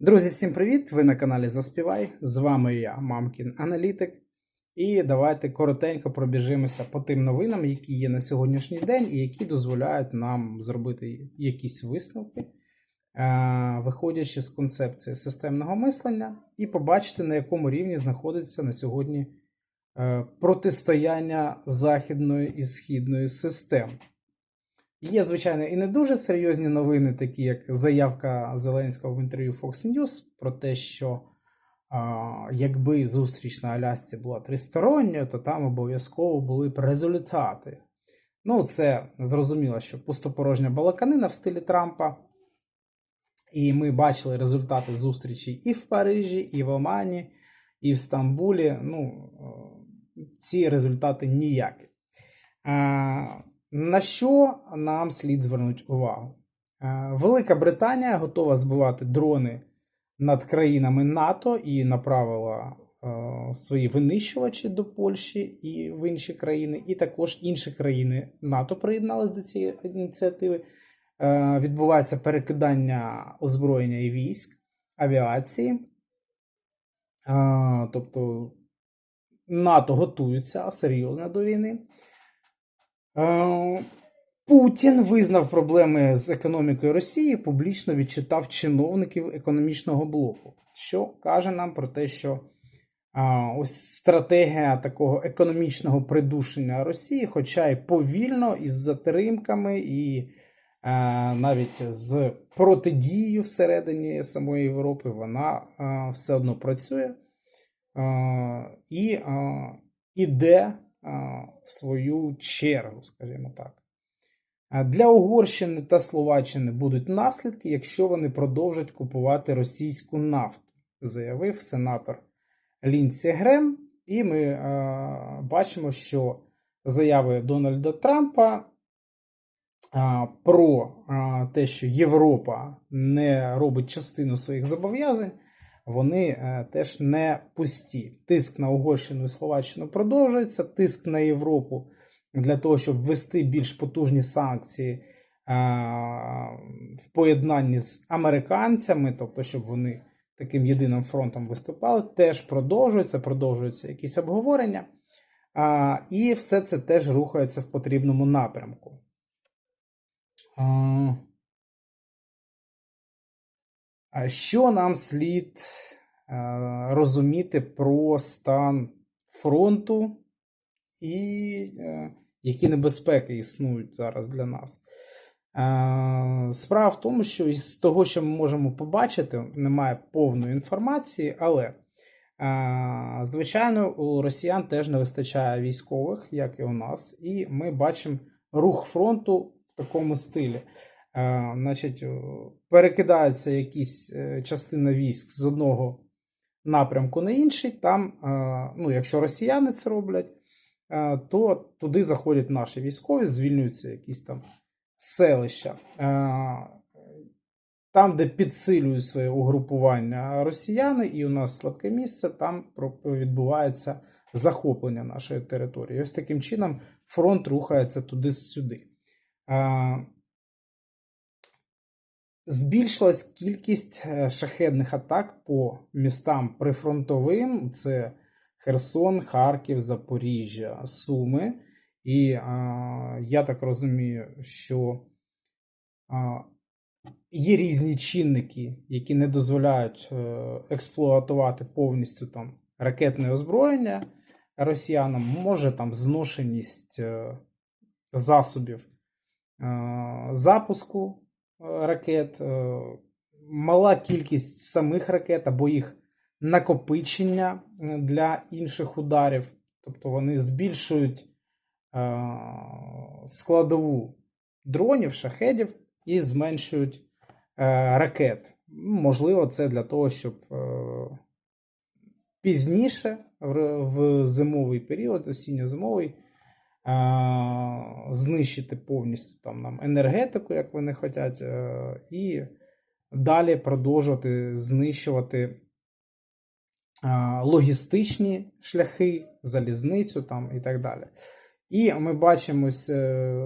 Друзі, всім привіт! Ви на каналі Заспівай. З вами я, Мамкін Аналітик. І давайте коротенько пробіжимося по тим новинам, які є на сьогоднішній день, і які дозволяють нам зробити якісь висновки, е, виходячи з концепції системного мислення, і побачити, на якому рівні знаходиться на сьогодні е, протистояння західної і східної систем. Є, звичайно, і не дуже серйозні новини, такі як заявка Зеленського в інтерв'ю Fox News про те, що а, якби зустріч на Алясці була тристоронньою, то там обов'язково були б результати. Ну, це зрозуміло, що пустопорожня балаканина в стилі Трампа. І ми бачили результати зустрічі і в Парижі, і в Омані, і в Стамбулі. Ну, ці результати ніякі. На що нам слід звернути увагу? Е, Велика Британія готова збивати дрони над країнами НАТО і направила е, свої винищувачі до Польщі і в інші країни, і також інші країни НАТО приєдналися до цієї ініціативи. Е, Відбувається перекидання озброєння і військ, авіації. Тобто НАТО готується серйозно до війни. Е, Путін визнав проблеми з економікою Росії, публічно відчитав чиновників економічного блоку, що каже нам про те, що а, ось стратегія такого економічного придушення Росії, хоча й повільно, із затримками, і а, навіть з протидією всередині самої Європи, вона все одно працює. І іде в свою чергу, скажімо так. Для Угорщини та Словаччини будуть наслідки, якщо вони продовжать купувати російську нафту, заявив сенатор Лінсі Грем. І ми е, бачимо, що заяви Дональда Трампа е, про е, те, що Європа не робить частину своїх зобов'язань, вони е, теж не пусті. Тиск на Угорщину і Словаччину продовжується, тиск на Європу для того, щоб ввести більш потужні санкції е, в поєднанні з американцями, тобто, щоб вони таким єдиним фронтом виступали, теж продовжується, продовжуються якісь обговорення. І все це теж рухається в потрібному напрямку. Що нам слід розуміти про стан фронту і які небезпеки існують зараз для нас? Справа в тому, що із того, що ми можемо побачити, немає повної інформації, але, звичайно, у росіян теж не вистачає військових, як і у нас, і ми бачимо рух фронту в такому стилі. Е, значить, перекидаються якісь е, частина військ з одного напрямку на інший. Там, е, ну, якщо росіяни це роблять, то туди заходять наші військові, звільнюються якісь там селища. Там, де підсилюють своє угрупування росіяни, і у нас слабке місце, там відбувається захоплення нашої території. Ось таким чином фронт рухається туди-сюди. Збільшилась кількість е, шахедних атак по містам прифронтовим: це Херсон, Харків, Запоріжжя, Суми. І а, я так розумію, що а, є різні чинники, які не дозволяють е, експлуатувати повністю там ракетне озброєння росіянам, може там зношеність е, засобів е, запуску ракет, е, мала кількість самих ракет або їх накопичення для інших ударів, тобто вони збільшують е, складову дронів, шахедів і зменшують е, ракет. Можливо, це для того, щоб пізніше в зимовий період, осінньо-зимовий знищити повністю там нам енергетику, як вони хочуть, е, і далі продовжувати знищувати логістичні шляхи, залізницю там і так далі. І ми бачимо е,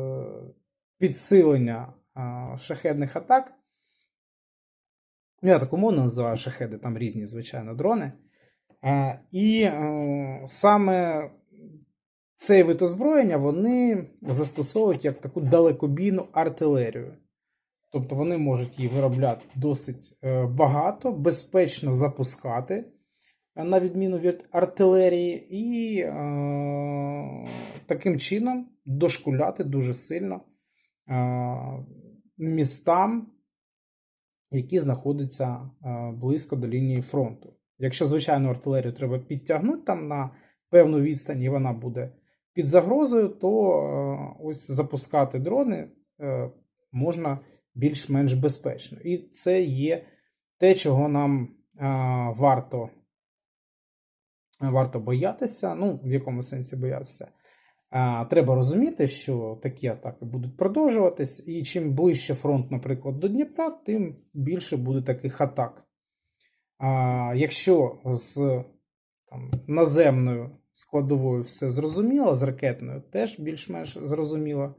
підсилення шахедних атак я так умовно називаю шахеди, там різні, звичайно, дрони. Е, І е, саме цей вид озброєння вони застосовують як таку далекобійну артилерію. Тобто вони можуть її виробляти досить е, багато, безпечно запускати, е, на відміну від артилерії, і е, таким чином дошкуляти дуже сильно е, містам, які знаходяться е, близько до лінії фронту. Якщо звичайну артилерію треба підтягнути там на певну відстань, і вона буде під загрозою, то е, ось запускати дрони е, можна більш-менш безпечно. І це є те, чого нам е, варто, варто боятися. Ну, в якому сенсі боятися. Треба розуміти, що такі атаки будуть продовжуватись, і чим ближче фронт, наприклад, до Дніпра, тим більше буде таких атак. А, Якщо з там, наземною складовою все зрозуміло, з ракетною теж більш-менш зрозуміло,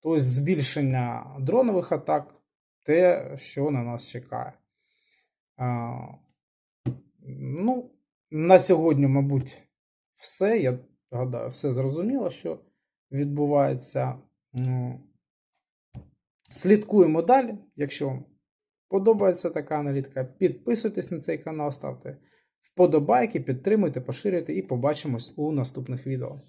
то ось збільшення дронових атак те, що на нас чекає. А, ну, на сьогодні, мабуть, все. Я гадаю, все зрозуміло, що відбувається. Слідкуємо далі. Якщо вам подобається така аналітика, підписуйтесь на цей канал, ставте вподобайки, підтримуйте, поширюйте і побачимось у наступних відео.